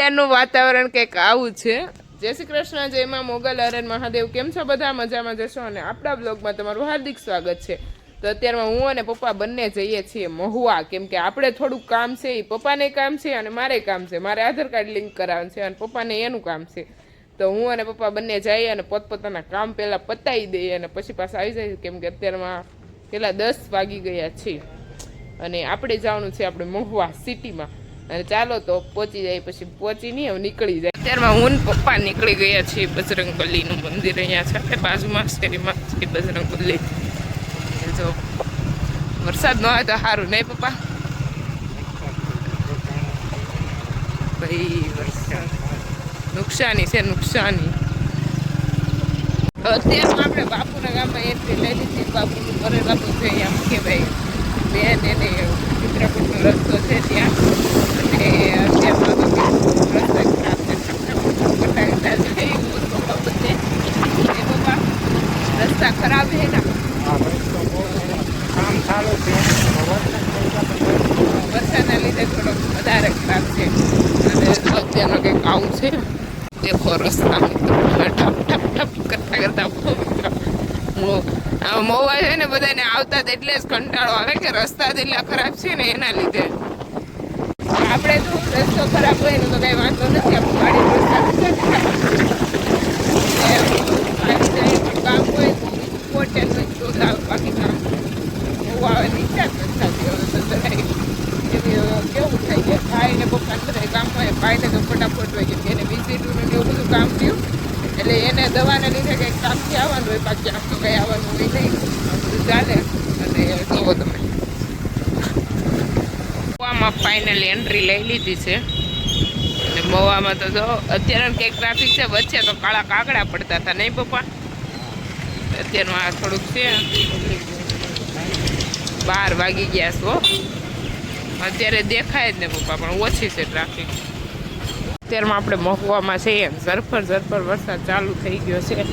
અત્યારનું વાતાવરણ કંઈક આવું છે. જય શ્રી કૃષ્ણ, જય માં મોગલ અરન મહાદેવ. કેમ છો બધા? મજામાં જશો અને આપણા બ્લોગમાં તમારું હાર્દિક સ્વાગત છે. તો અત્યારમાં હું અને પપ્પા બંને જઈએ છીએ મહુવા. કેમ કે આપણે થોડુંક કામ છે એ પપ્પાને કામ છે અને મારે કામ છે. મારે આધાર કાર્ડ લિંક કરાવવાનું છે અને પપ્પાને એનું કામ છે. તો હું અને પપ્પા બંને જઈએ અને પોતપોતાના કામ પહેલાં પતાવી દઈએ અને પછી પાછા આવી જાય કેમ કે અત્યારમાં પેલા દસ વાગી ગયા છે અને આપણે જવાનું છે આપણે મહુવા સિટીમાં અને ચાલો તો પહોંચી જાય, પછી પહોંચી નહીં, હવે નીકળી જાય. અત્યારમાં હું પપ્પા નીકળી ગયા છીએ બજરંગબલીનું મંદિર અહીંયા છે, આપણે બાજુમાં શેરીમાં છે બજરંગબલી. જો વરસાદ ન હોય તો સારું, નહીં પપ્પા? ભાઈ વરસાદ. નુકસાની છે, નુકસાની. અત્યારમાં આપણે બાપુના ગામમાં એન્ટ્રી લઈ લીધી, બાપુનું ઘરે છે અહીંયા કે ભાઈ બેન એને ચિત્રકૂટનો રસ્તો છે ત્યાં અને અત્યારમાં તો કેવું રસ્તો ખરાબ છે કટાકટા છે એવું તો બધે એ પપ્પા રસ્તા ખરાબ છે ને કામ ચાલુ છે વરસાદના લીધે થોડોક વધારે ખરાબ છે અને અત્યારનો કંઈક આવું છે દેખો રસ્તા ઠપ ઠપ ઠપ કરતા કરતા પહોંચ્યો. મો- આ મોવા છે ને બધાને આવતા જ એટલે જ કંટાળો આવે કે રસ્તા એટલા ખરાબ છે ને, એના લીધે આપણે તો રસ્તો ખરાબ હોય ને તો કઈ વાંધો નથી આપણું ગાડી રસ્તા કામ હોય ઇમ્પોર્ટન્ટ હોય તો જ આવે. બાકી કામ બહુ આવવાની ઈચ્છા જ નથી થતી હવે તો જરાય. એવી હવે કેવું થાય કે ભાઈ ને પપ્પા ને બધા કામ હોય ભાઈને તો ફટાફટ હોય કેમ કે એને વિઝિટનું ને એવું બધું કામ થયું એટલે એને દવાને લીધે કંઈક કામથી આવવાનું હોય, બાકી આમ કંઈ આવવાનું હોય નહીં. ચાલે. અને જુઓ તમે. મહુવામાં ફાઇનલી એન્ટ્રી લઈ લીધી છે. અને મહુવામાં તો જો, અત્યારે કંઈક ટ્રાફિક છે, વચ્ચે તો કાળા કાગડા પડતા હતા, નહીં પપ્પા? અત્યારનું આ થોડુંક છે. બાર વાગી ગયા છો અત્યારે દેખાય જ ને પપ્પા, પણ ઓછી છે ટ્રાફિક અત્યારમાં આપણે મહુવામાં છીએ. ઝરફર ઝરફર વરસાદ ચાલુ થઈ ગયો છે.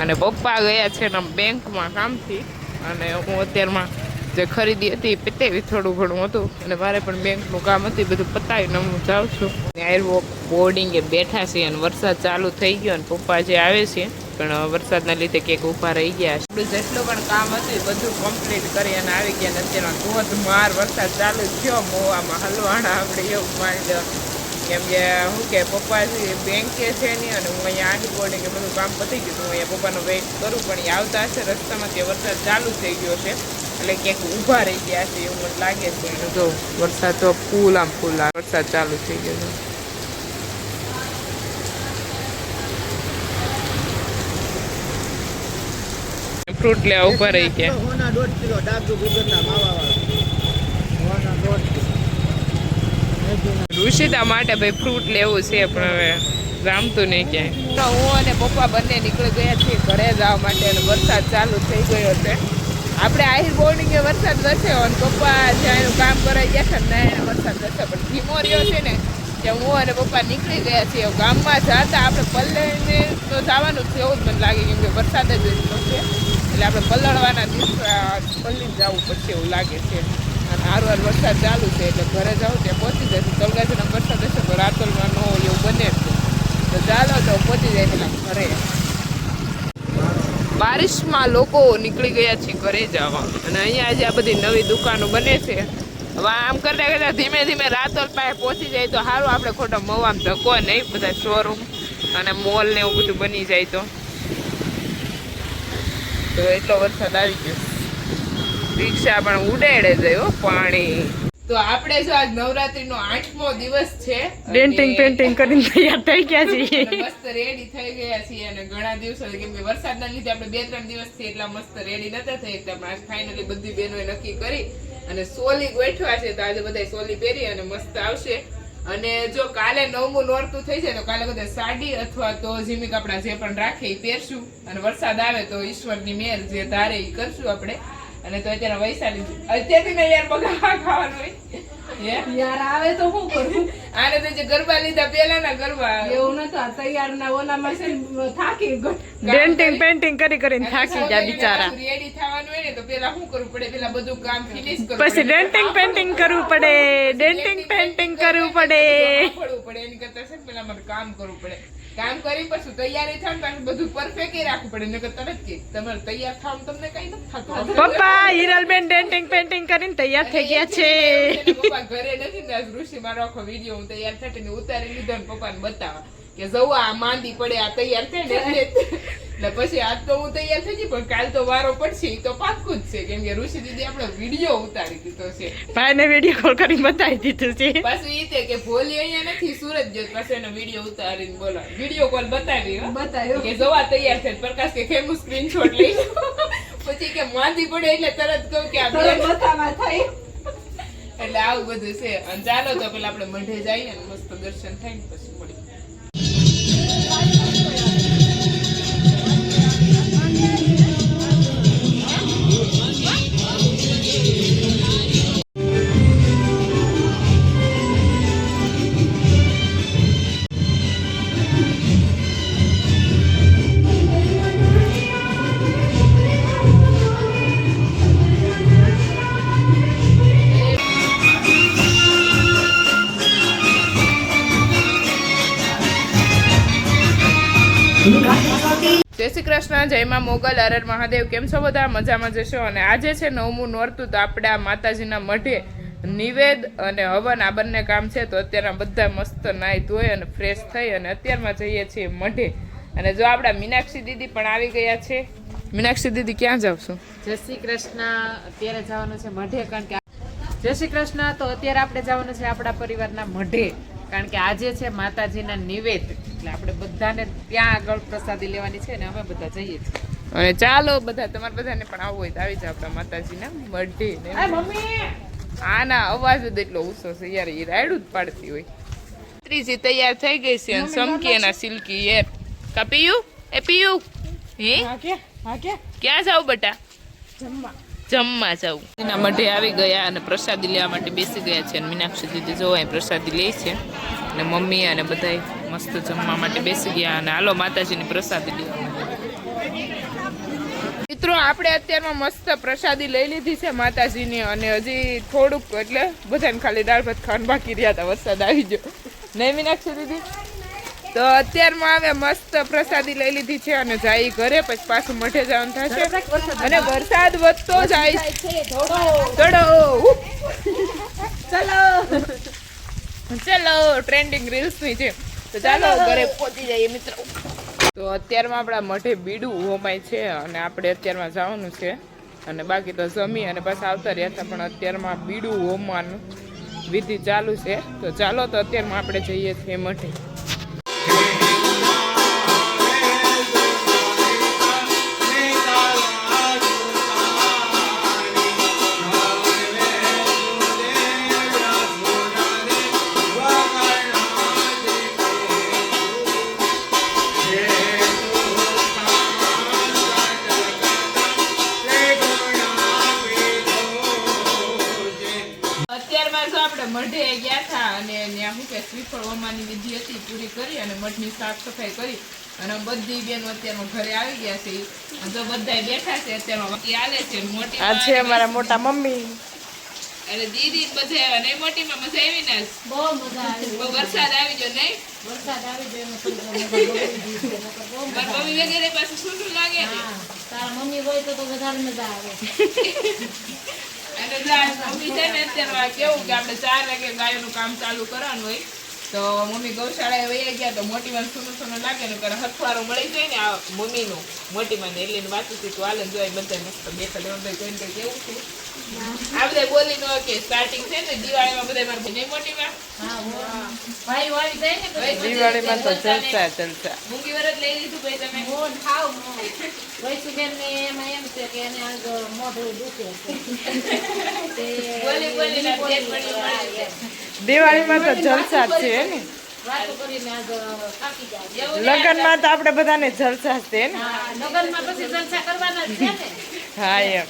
અને પપ્પા ગયા છે ને બેંકમાં કામથી. અને હું અત્યારમાં જે ખરીદી હતી પતાવી થોડું ઘણું હતું. અને મારે પણ બેંકનું કામ હતું બધું પતાવીને હું જાઉં છું. એરવોક બોર્ડિંગે બેઠા છીએ અને વરસાદ ચાલુ થઈ ગયો અને પપ્પા જે આવે છે, પણ વરસાદના લીધે ક્યાંક ઊભા રહી ગયા છે. આપણું જેટલું પણ કામ હતું બધું કમ્પ્લીટ કરી અને આવી ગયા અને અત્યારમાં ધોધમાર વરસાદ ચાલુ થયો. મોવામાં હલવાણા આપણે એવું માની લો કેમ કે શું કે પપ્પા છે બેંકે છે નહીં અને હું અહીંયા આઠ બોર્ડે કે બધું કામ પતી ગયું તો હું અહીંયા પપ્પાનો વેઇટ કરું પણ એ આવતા હશે રસ્તામાં ત્યાં વરસાદ ચાલુ થઈ ગયો છે. એટલે ક્યાંક ઊભા રહી ગયા છે એવું મને લાગે છે. અને જો વરસાદ તો ફૂલ આમ ફૂલ આ વરસાદ ચાલુ થઈ ગયો છે. ફ્રૂટ લેવા ઊભા રહી ગયા. ઋષિતા માટે ભાઈ ફ્રૂટ લેવું છે, પણ હવે જામતું નહીં ક્યાંય. હું અને પપ્પા બંને નીકળી ગયા છીએ ઘરે જવા માટે અને વરસાદ ચાલુ થઈ ગયો છે. આપણે આહિર બોર્ડિંગે વરસાદ વરસ્યો અને પપ્પા જ્યાં એનું કામ કરાઈ ગયા છે ને વરસાદ વરસ્યો. પણ ધીમો રહ્યો છે ને ત્યાં હું અને પપ્પા નીકળી ગયા છીએ. ગામમાં જતા આપણે પલ્લેને તો જવાનું છે, એવું જ મને લાગે કેમ કે વરસાદ જ છે. એટલે આપણે પલળવાના દિવસ પલ્લી જવું પછી એવું લાગે છે. અને હારું, હાર, વરસાદ ચાલુ છે, એટલે ઘરે જાઉં ત્યાં પહોંચી જશે તલગાજીના વરસાદ હશે તો રાતોલમાં ન એવું બને તો ચાલો, તો પહોંચી જાય પેલા ઘરે. બારિશમાં લોકો નીકળી ગયા છે ઘરે જવા. અને અહીંયા આજે આ બધી નવી દુકાનો બને છે. હવે આમ કરતા કરતા ધીમે ધીમે રાતોલ પાસે પહોંચી જાય તો સારું આપણે ખોટા મવામાં ધક્કો નહીં, બધા શોરૂમ અને મોલ ને એવું બધું બની જાય તો એટલો વરસાદ આવી ગયો. રિક્ષા પણ ઉડાડે જાય પાણી. તો આપણે જો આજ નવરાત્રીનો આઠમો દિવસ છે ડેન્ટિંગ પેન્ટિંગ કરીને તૈયાર થઈ ગયા છીએ. મસ્ત રેડી થઈ ગયા છીએ અને ઘણા દિવસો કેમ કે વરસાદના લીધે આપણે બે ત્રણ દિવસથી એટલા મસ્ત રેડી નતા થઈ એટલે આજ ફાઇનલી બધી બહેનોએ નક્કી કરી અને સોલી ગોઠવા છે તો આજે બધા સોલી પહેરી અને મસ્ત આવશે. અને જો કાલે નવમું નોરતું થઈ જાય તો કાલે બધા સાડી અથવા તો જીમી કપડા જે પણ રાખે એ પહેરશું. અને વરસાદ આવે તો ઈશ્વરની મેર જે ધારે એ કરશું આપણે. અને તો અત્યારે વૈશાલી અત્યારથી મેં યાર બગા ખાવાનું હોય. યાર આવે તો શું કરું? આને તો જે ગરબા લીધા પેલાના ગરબા એવું નતો તૈયાર ના ઓલામાં છે થાકી ગયો. ડેન્ટિંગ પેન્ટિંગ કરી કરીને થાકી જાય બિચારા. રેડી થવાનું હોય ને તો પેલા શું કરવું પડે? પેલા બધું કામ ફિનિશ કરવું પછી ડેન્ટિંગ પેન્ટિંગ કરવું પડે. ડેન્ટિંગ પેન્ટિંગ કરવું પડે. પડવું પડે. એની કરતા છે પેલા મારે કામ કરવું પડે. કામ કરી પછી તૈયારી થાય ને બધું પરફેક્ટ રાખવું પડે નકર તરત કે તમારે તૈયાર થવાનું તમને કઈ નથી થતું. પપ્પા હિરલબેન ડેન્ટિંગ પેન્ટિંગ કરીને તૈયાર થઈ ગયા છે. પપ્પા ઘરે નથી ને આજ ઋષિ મારો આખો વીડિયો હું તૈયાર થઈને ઉતારી લીધો ને પપ્પાને બતાવવા કે જવું આ માંદી પડે આ તૈયાર થાય ને એટલે પછી આજ તો હું તૈયાર થઈ ગઈ પણ કાલ તો વારો પડશે ઈ તો પાક્કું જ છે. કેમ કે ઋષિ દીદી આપણો વીડિયો ઉતારી દીધો છે. ભાઈને વીડિયો કોલ કરીને બતાવી દીધું છે. પાછું એ તે કે ભોલી અહીંયા નથી સુરત જો પાછું એનો વીડિયો ઉતારીને બોલો. વીડિયો કોલ બતાવી બતાવ્યો. કે જોવા તૈયાર છે. પ્રકાશ કે ખેમુ સ્ક્રીનશોટ લઈ પછી કે માંદી પડે એટલે તરત કહું કે આ બેન થઈ એટલે આવું બધું છે. અને ચાલો તો પેલા આપણે મઢે જઈએ ને મસ્ત દર્શન થાય ને પછી મળી કૃષ્ણ, જયમાં મોગલ અરર મહાદેવ, કેમ છો બધા? મજામાં જશો? અને આજે છે નવમું નોરતું, તો આપણે આ માતાજીના મઢે નિવેદ અને હવન, આ બંને કામ છે, તો અત્યારના બધા મસ્ત નાહી ધોઈ અને ફ્રેશ થઈ અને અત્યારમાં જઈએ છીએ મઢે. અને જો આપણા મીનાક્ષી દીદી પણ આવી ગયા છે. મીનાક્ષી દીદી, ક્યાં જાવ છો? જય શ્રી કૃષ્ણ. અત્યારે જવાનું છે મઢે, કારણ કે જય શ્રી કૃષ્ણ. તો અત્યારે આપણે જવાનું છે આપણા પરિવારના મઢે. કારણ કે આજે છે માતાજીના નિવેદ. એટલે આપણે બધાને ત્યાં આગળ પ્રસાદી લેવાની છે ને અમે બધા જઈએ છીએ. અને ચાલો બધા તમારે બધાને પણ આવવું હોય તો આવી જાવ આપણા માતાજીના બર્થડે ને આના અવાજ જ એટલો ઊંચો છે યાર એ રાયડું જ પાડતી હોય. ત્રીજી તૈયાર થઈ ગઈ છે અને સમકી એના સિલ્કી એ કા પીયું? એ પીયું? હે? ક્યાં જાવ બટા? જમવા. જાવ. એના મઢે આવી ગયા અને પ્રસાદી લેવા માટે બેસી ગયા છે અને મીનાક્ષી દીદી જો અહીં પ્રસાદી લે છે અને મમ્મી અને બધાય મસ્ત જમવા માટે બેસી ગયા અને હાલો માતાજીની પ્રસાદી લેવા મિત્રો, આપણે અત્યારમાં મસ્ત પ્રસાદી લઈ લીધી છે માતાજીની અને હજી થોડુંક એટલે બધાને ખાલી દાળ ભાત ખાવાનું બાકી રહ્યા હતા, વરસાદ આવી ગયો. નહીં મીનાક્ષી દીદી? તો અત્યારમાં હવે મસ્ત પ્રસાદી લઈ લીધી છે અને જાય ઘરે પછી પાછું મઠે જવાનું થશે. અને વરસાદ વધતો જાય. ચડો ચલો. ચલો ટ્રેન્ડિંગ રીલ્સની છે તો ચાલો ઘરે પહોંચી જઈએ મિત્રો. તો અત્યારમાં આપણા મઠે બીડું હોમાય છે અને આપણે અત્યારમાં જવાનું છે. અને બાકી તો જમી અને પાછા આવતા રહ્યા હતા પણ અત્યારમાં બીડું હોમવાનું વિધિ ચાલુ છે. તો ચાલો તો અત્યારમાં આપણે જઈએ છીએ મઠે જો આપણે મઢે ગયા હતા અને ત્યાં શું કે શ્રીફળ વિધિ હતી પૂરી કરી અને મઢની સાફ સફાઈ કરી. અને બધી બેનો અત્યારમાં ઘરે આવી ગયા છે. જો બધા બેઠા છે અત્યારમાં હાલે છે મોટી આ છે અમારા મોટા મમ્મી. અને દીદી બધે અને મોટીમાં મજા આવી ને બહુ મજા આવી. વરસાદ આવી ગયો નહીં? વરસાદ આવી ગયો મારી મમ્મી વગેરે પાસે શું શું લાગે હા, તારા મમ્મી હોય તો તો વધારે મજા આવે. આ મમ્મી છે ને અત્યારે કેવું કે આપણે ચાર વાગે ગાયોનું કામ ચાલુ કરવાનું હોય. તો મમ્મી ગૌશાળાએ વૈયા ગયા તો મોટી માન સુનું સુનું લાગે ને કરે હથવારો મળી જાય ને આ મમ્મીનું. મોટી માન એટલે વાતું હતું હાલે જોઈ બધા મસ્ત બેઠા લેવા ભાઈ કોઈને કઈ કેવું છે. આ બધા બોલી નો કે સ્ટાર્ટિંગ છે ને દિવાળીમાં બધા મારે નહીં મોટી માં ભાઈ વાળી જાય ને દિવાળીમાં તો જલસા જલસા મૂંગી વરત લઈ લીધું ભાઈ તમે. મોઢ ખાવ વૈસુબેન ને એમાં એમ છે કે એને આજ મોઢું દુખે બોલી બોલી, દિવાળીમાં તો જલસા જ છે ને? લગ્નમાં તો આપણે બધાને જલસા જ છે ને? હા એમ.